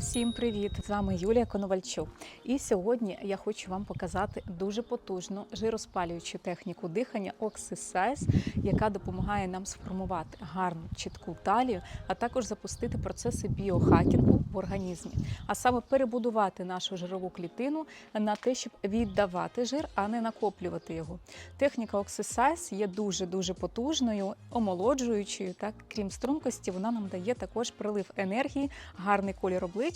Всім привіт! З вами Юлія Коновальчук. І сьогодні я хочу вам показати дуже потужну жироспалюючу техніку дихання Oxysize, яка допомагає нам сформувати гарну чітку талію, а також запустити процеси біохакінгу в організмі, а саме перебудувати нашу жирову клітину на те, щоб віддавати жир, а не накоплювати його. Техніка Oxysize є дуже дуже потужною, омолоджуючою. Так, крім стрункості, вона нам дає також прилив енергії, гарний колір обличчя,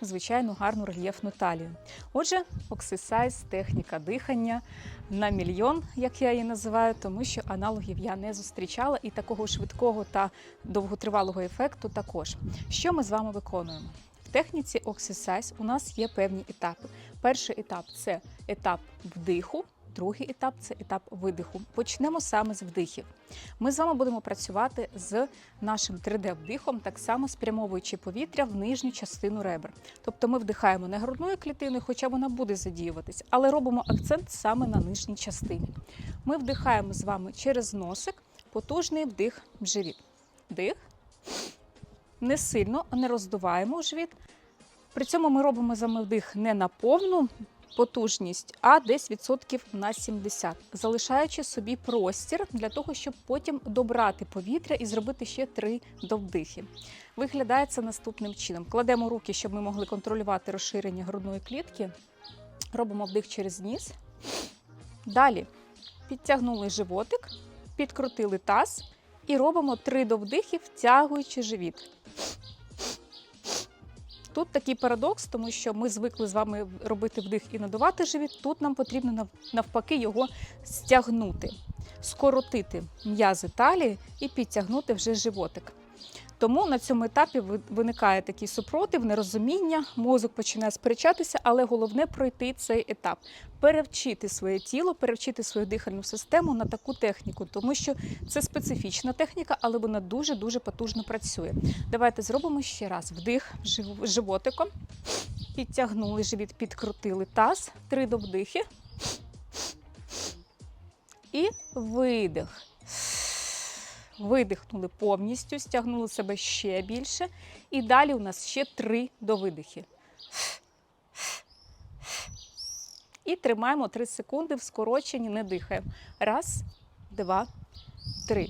звичайно, гарну рельєфну талію. Отже, Oxysize – техніка дихання на мільйон, як я її називаю, тому що аналогів я не зустрічала і такого швидкого та довготривалого ефекту також. Що ми з вами виконуємо? В техніці Oxysize у нас є певні етапи. Перший етап це етап вдиху. Другий етап це етап видиху. Почнемо саме з вдихів. Ми з вами будемо працювати з нашим 3D-вдихом, так само спрямовуючи повітря в нижню частину ребер. Тобто ми вдихаємо не грудною клітиною, хоча вона буде задіюватись, але робимо акцент саме на нижній частині. Ми вдихаємо з вами через носик, потужний вдих в живіт. Вдих. Не сильно, не роздуваємо живіт. При цьому ми робимо з вами вдих не на повну потужність, а десь відсотків на 70, залишаючи собі простір для того, щоб потім добрати повітря і зробити ще три довдихи. Виглядає це наступним чином: кладемо руки, щоб ми могли контролювати розширення грудної клітки. Робимо вдих через ніс. Далі підтягнули животик, підкрутили таз і робимо три довдихи, втягуючи живіт. Тут такий парадокс, тому що ми звикли з вами робити вдих і надувати живіт. Тут нам потрібно навпаки його стягнути, скоротити м'язи талії і підтягнути вже животик. Тому на цьому етапі виникає такий супротив, нерозуміння, мозок починає сперечатися, але головне пройти цей етап, перевчити своє тіло, перевчити свою дихальну систему на таку техніку, тому що це специфічна техніка, але вона дуже дуже потужно працює. Давайте зробимо ще раз. Вдих животиком, підтягнули живіт, підкрутили таз, три довдихи. І видих. Видихнули повністю, стягнули себе ще більше. І далі у нас ще три довидихи. І тримаємо 3 секунди в скороченні, не дихаємо. Раз, два, три.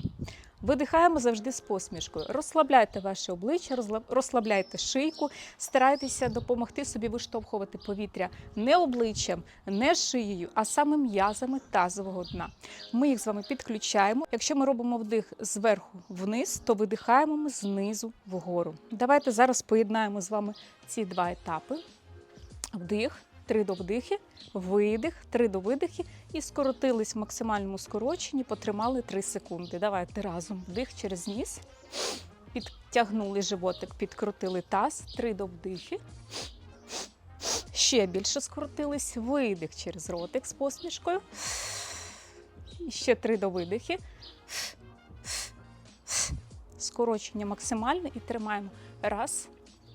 Видихаємо завжди з посмішкою. Розслабляйте ваше обличчя, розслабляйте шийку, старайтеся допомогти собі виштовхувати повітря не обличчям, не шиєю, а саме м'язами тазового дна. Ми їх з вами підключаємо. Якщо ми робимо вдих зверху вниз, то видихаємо ми знизу вгору. Давайте зараз поєднаємо з вами ці два етапи. Вдих, три довдихи, видих, три довидихи і скоротились в максимальному скороченні, потримали 3 секунди. Давайте разом. Вдих через ніс. Підтягнули животик, підкрутили таз, три довдихи. Ще більше скоротились. Видих через ротик з посмішкою. І ще три довидихи. Скорочення максимальне і тримаємо. Раз,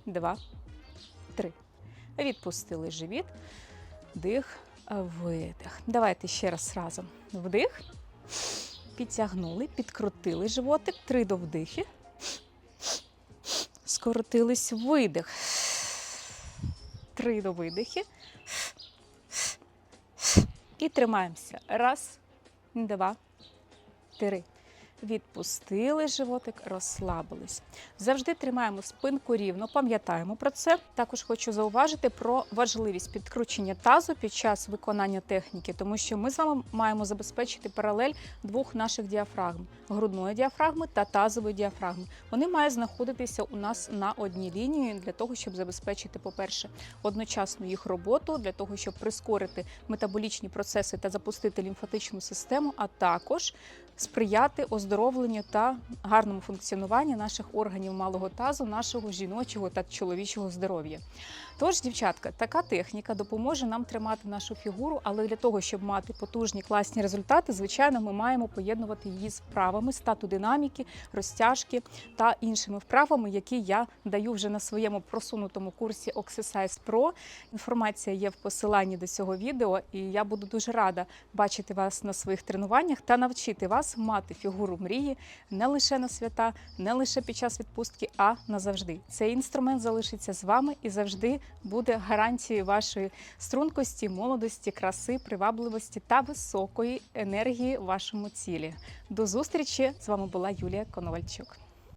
два, три. Відпустили живіт. Вдих, видих. Давайте ще раз разом. Вдих. Підтягнули, підкрутили животик. Три довдихи. Скоротились видих. Три довидихи. І тримаємося. Раз, два, три. Відпустили животик, розслабились. Завжди тримаємо спинку рівно, пам'ятаємо про це. Також хочу зауважити про важливість підкручення тазу під час виконання техніки, тому що ми з вами маємо забезпечити паралель двох наших діафрагм грудної діафрагми та тазової діафрагми. Вони мають знаходитися у нас на одній лінії для того, щоб забезпечити, по-перше, одночасну їх роботу, для того, щоб прискорити метаболічні процеси та запустити лімфатичну систему, а також сприяти оздоровленню та гарному функціонуванню наших органів малого тазу, нашого жіночого та чоловічого здоров'я. Тож, дівчатка, така техніка допоможе нам тримати нашу фігуру, але для того, щоб мати потужні класні результати, звичайно, ми маємо поєднувати її з вправами статодинаміки, розтяжки та іншими вправами, які я даю вже на своєму просунутому курсі Oxysize Pro. Інформація є в посиланні до цього відео, і я буду дуже рада бачити вас на своїх тренуваннях та навчити вас мати фігуру мрії не лише на свята, не лише під час відпустки, а назавжди. Цей інструмент залишиться з вами і завжди буде гарантією вашої стрункості, молодості, краси, привабливості та високої енергії в вашому цілі. До зустрічі! З вами була Юлія Коновальчук.